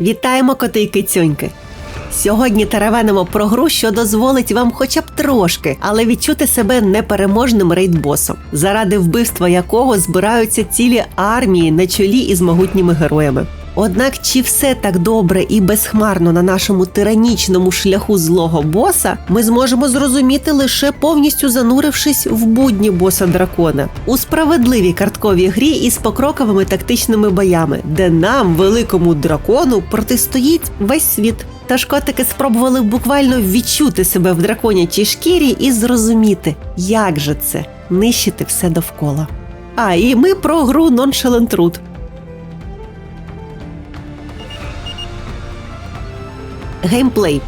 Вітаємо коти і кицюньки! Сьогодні теревенимо про гру, що дозволить вам хоча б трошки, але відчути себе непереможним рейдбосом, заради вбивства якого збираються цілі армії на чолі із могутніми героями. Однак, чи все так добре і безхмарно на нашому тиранічному шляху злого боса, ми зможемо зрозуміти лише повністю занурившись в будні боса дракона у справедливій картковій грі із покроковими тактичними боями, де нам, великому дракону, протистоїть весь світ. Тож котики спробували буквально відчути себе в драконячій шкірі і зрозуміти, як же це нищити все довкола. А і ми про гру Nonchalant Root. Геймплей.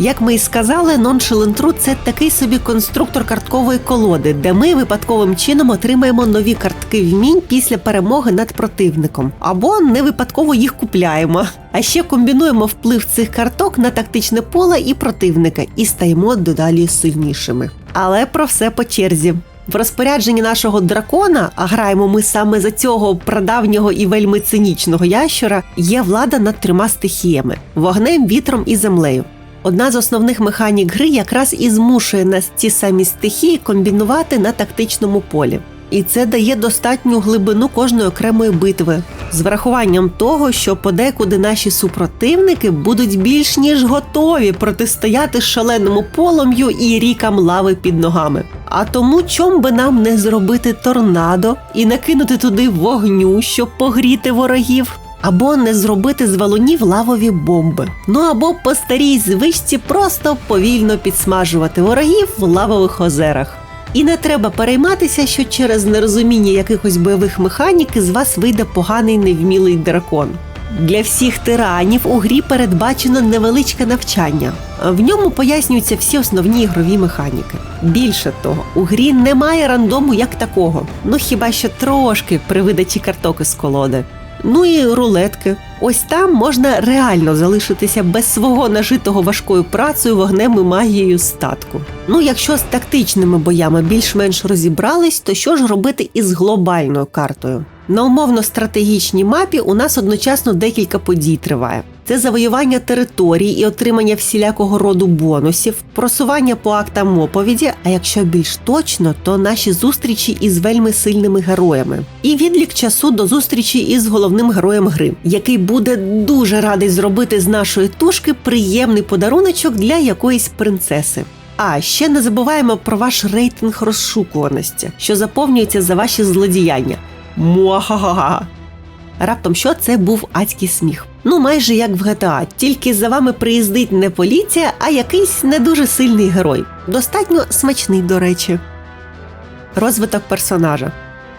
Як ми і сказали, Nonchalant Root – це такий собі конструктор карткової колоди, де ми випадковим чином отримаємо нові картки вмінь після перемоги над противником, або не випадково їх купляємо. А ще комбінуємо вплив цих карток на тактичне поле і противника і стаємо дедалі сильнішими. Але про все по черзі. В розпорядженні нашого дракона, а граємо ми саме за цього прадавнього і вельми цинічного ящура, є влада над трьома стихіями вогнем, вітром і землею. Одна з основних механік гри якраз і змушує нас ці самі стихії комбінувати на тактичному полі. І це дає достатню глибину кожної окремої битви, з врахуванням того, що подекуди наші супротивники будуть більш ніж готові протистояти шаленому полум'ю і рікам лави під ногами. А тому чом би нам не зробити торнадо і накинути туди вогню, щоб погріти ворогів. Або не зробити з валунів лавові бомби. Ну або по старій звичці просто повільно підсмажувати ворогів в лавових озерах. І не треба перейматися, що через нерозуміння якихось бойових механік із вас вийде поганий невмілий дракон. Для всіх тиранів у грі передбачено невеличке навчання. В ньому пояснюються всі основні ігрові механіки. Більше того, у грі немає рандому як такого, ну хіба що трошки при видачі карток із колоди. Ну і рулетки. Ось там можна реально залишитися без свого нажитого важкою працею, вогнем і магією статку. Ну, якщо з тактичними боями більш-менш розібрались, то що ж робити із глобальною картою? На умовно стратегічній мапі у нас одночасно декілька подій триває. Це завоювання територій і отримання всілякого роду бонусів, просування по актам оповіді, а якщо більш точно, то наші зустрічі із вельми сильними героями. І відлік часу до зустрічі із головним героєм гри, який буде дуже радий зробити з нашої тушки приємний подаруночок для якоїсь принцеси. А ще не забуваємо про ваш рейтинг розшукуваності, що заповнюється за ваші злодіяння. Муахага. Раптом що це був адський сміх. Ну, майже як в GTA, тільки за вами приїздить не поліція, а якийсь не дуже сильний герой. Достатньо смачний, до речі. Розвиток персонажа.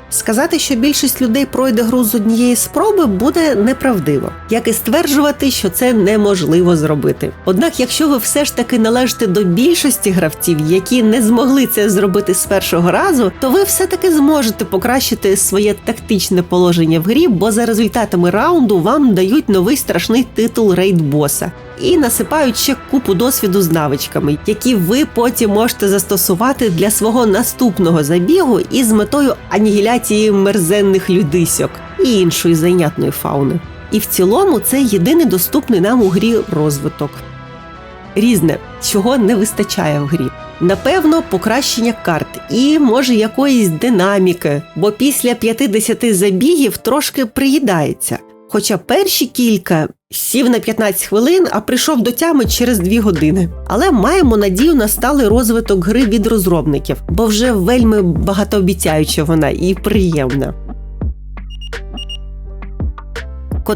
Сказати, що більшість людей пройде гру з однієї спроби, буде неправдиво, як і стверджувати, що це неможливо зробити. Однак, якщо ви все ж таки належите до більшості гравців, які не змогли це зробити з першого разу, то ви все таки зможете покращити своє тактичне положення в грі, бо за результатами раунду вам дають новий страшний титул рейд-боса. І насипають ще купу досвіду з навичками, які ви потім можете застосувати для свого наступного забігу із метою анігіляції мерзенних людисьок і іншої зайнятної фауни. І в цілому це єдиний доступний нам у грі розвиток. Різне, чого не вистачає в грі. Напевно, покращення карт і може якоїсь динаміки, бо після 50 забігів трошки приїдається. Хоча перші кілька сів на 15 хвилин, а прийшов до тями через 2 години. Але маємо надію на сталий розвиток гри від розробників, бо вже вельми багатообіцяюча вона і приємна.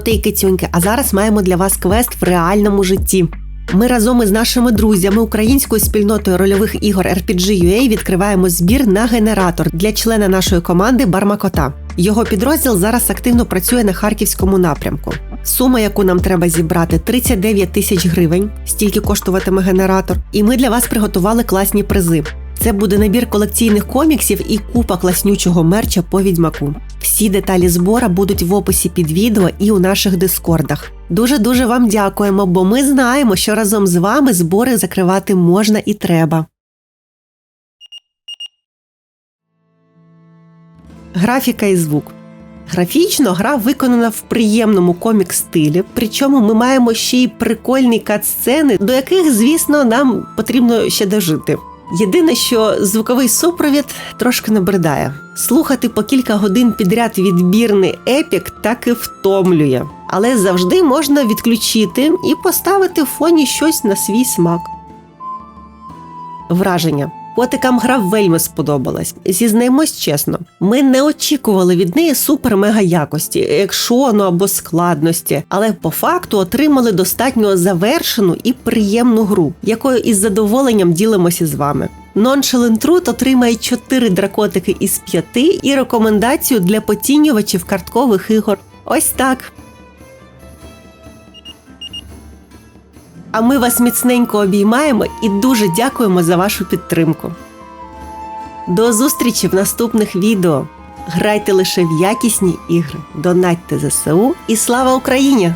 Й кицюньки, а зараз маємо для вас квест в реальному житті. Ми разом із нашими друзями українською спільнотою рольових ігор RPG.ua відкриваємо збір на генератор для члена нашої команди Бармакота. Його підрозділ зараз активно працює на харківському напрямку. Сума, яку нам треба зібрати, 39 тисяч гривень, стільки коштуватиме генератор. І ми для вас приготували класні призи. Це буде набір колекційних коміксів і купа класнючого мерча по відьмаку. Всі деталі збора будуть в описі під відео і у наших дискордах. Дуже дуже вам дякуємо, бо ми знаємо, що разом з вами збори закривати можна і треба. Графіка і звук. Графічно гра виконана в приємному комік стилі, причому ми маємо ще й прикольні кат-сцени, до яких, звісно, нам потрібно ще дожити. Єдине, що звуковий супровід трошки набридає. Слухати по кілька годин підряд відбірний епік так і втомлює, але завжди можна відключити і поставити в фоні щось на свій смак. Враження. Котикам гра вельми сподобалась. Зізнаємось чесно, ми не очікували від неї супер-мега якості, екшону або складності, але по факту отримали достатньо завершену і приємну гру, якою із задоволенням ділимося з вами. Nonchalant Root отримає 4 дракотики із 5 і рекомендацію для поцінювачів карткових ігор. Ось так. А ми вас міцненько обіймаємо і дуже дякуємо за вашу підтримку. До зустрічі в наступних відео. Грайте лише в якісні ігри, донатьте ЗСУ і слава Україні!